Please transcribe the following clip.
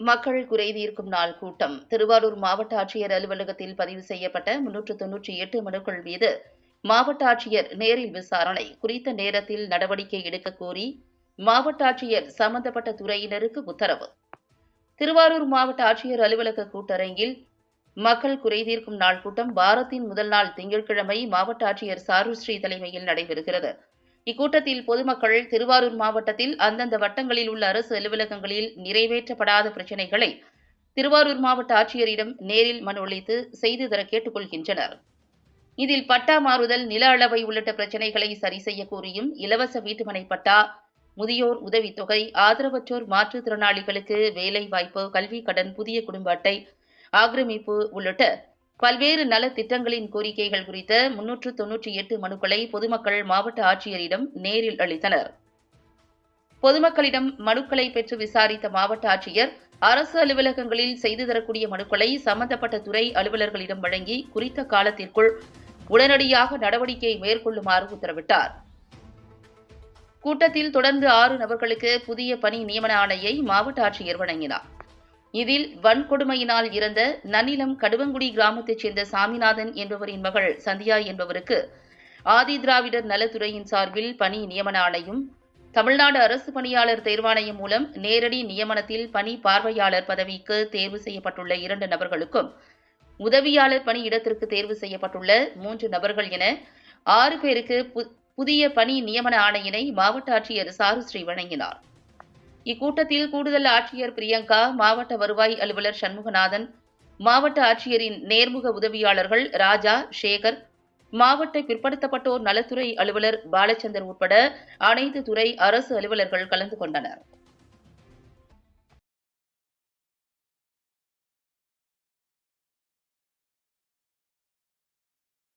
மக்கள் குறைதீர்க்கும் நாள் கூட்டம். திருவாரூர் மாவட்ட ஆட்சியர் அலுவலகத்தில் பதிவு செய்யப்பட்ட முன்னூற்று தொன்னூற்றி எட்டு மனுக்கள் மீது மாவட்ட ஆட்சியர் நேரில் விசாரணை. குறித்த நேரத்தில் நடவடிக்கை எடுக்க கோரி மாவட்ட ஆட்சியர் சம்பந்தப்பட்ட துறையினருக்கு உத்தரவு. திருவாரூர் மாவட்ட ஆட்சியர் அலுவலக கூட்டரங்கில் மக்கள் குறைதீர்க்கும் நாள் கூட்டம். வாரத்தின் முதல் நாள் திங்கட்கிழமை மாவட்ட ஆட்சியர் சாருஸ்ரீ தலைமையில் நடைபெறுகிறது. இக்கூட்டத்தில் பொதுமக்கள் திருவாரூர் மாவட்டத்தில் அந்தந்த வட்டங்களில் உள்ள அரசு அலுவலகங்களில் நிறைவேற்றப்படாத பிரச்சினைகளை திருவாரூர் மாவட்ட ஆட்சியரிடம் நேரில் மனு அளித்து செய்து தர கேட்டுக்கொள்கின்றனர். இதில் பட்டா மாறுதல் நில அளவை உள்ளிட்ட பிரச்சினைகளை சரி செய்ய கோரியும் இலவச வீட்டுமனை பட்டா முதியோர் உதவித்தொகை ஆதரவற்றோர் மாற்றுத்திறனாளிகளுக்கு வேலை வாய்ப்பு கல்வி கடன் புதிய குடும்ப அட்டை ஆக்கிரமிப்பு உள்ளிட்ட பல்வேறு நலத்திட்டங்களின் கோரிக்கைகள் குறித்த முன்னூற்று தொன்னூற்றி எட்டு மனுக்களை பொதுமக்கள் மாவட்ட ஆட்சியரிடம் நேரில் அளித்தனர். பொதுமக்களிடம் மனுக்களை பெற்று விசாரித்த மாவட்ட ஆட்சியர் அரசு அலுவலகங்களில் செய்து தரக்கூடிய மனுக்களை சம்பந்தப்பட்ட துறை அலுவலர்களிடம் வழங்கி குறித்த காலத்திற்குள் உடனடியாக நடவடிக்கை மேற்கொள்ளுமாறு உத்தரவிட்டார். கூட்டத்தில் தொடர்ந்து ஆறு நபர்களுக்கு புதிய பணி நியமன ஆணையை மாவட்ட ஆட்சியர் வழங்கினார். இதில் வன்கொடுமையினால் இறந்த நன்னிலம் கடுவங்குடி கிராமத்தைச் சேர்ந்த சாமிநாதன் என்பவரின் மகள் சந்தியா என்பவருக்கு ஆதி திராவிடர் நலத்துறையின் சார்பில் பணி நியமன ஆணையும் தமிழ்நாடு அரசு பணியாளர் தேர்வாணையம் மூலம் நேரடி நியமனத்தில் பணி பார்வையாளர் பதவிக்கு தேர்வு செய்யப்பட்டுள்ள இரண்டு நபர்களுக்கும் உதவியாளர் பணி இடத்திற்கு தேர்வு செய்யப்பட்டுள்ள மூன்று நபர்கள் என ஆறு பேருக்கு புதிய பணி நியமன ஆணையினை மாவட்ட ஆட்சியர் சாருஸ்ரீ வழங்கினார். இக்கூட்டத்தில் கூடுதல் ஆட்சியர் பிரியங்கா மாவட்ட வருவாய் அலுவலர் சண்முகநாதன் மாவட்ட ஆட்சியரின் நேர்முக உதவியாளர்கள் ராஜா சேகர் மாவட்ட பிற்படுத்தப்பட்டோர் நலத்துறை அலுவலர் பாலச்சந்தர் உட்பட அனைத்து துறை அரசு அலுவலர்கள் கலந்து கொண்டனர்.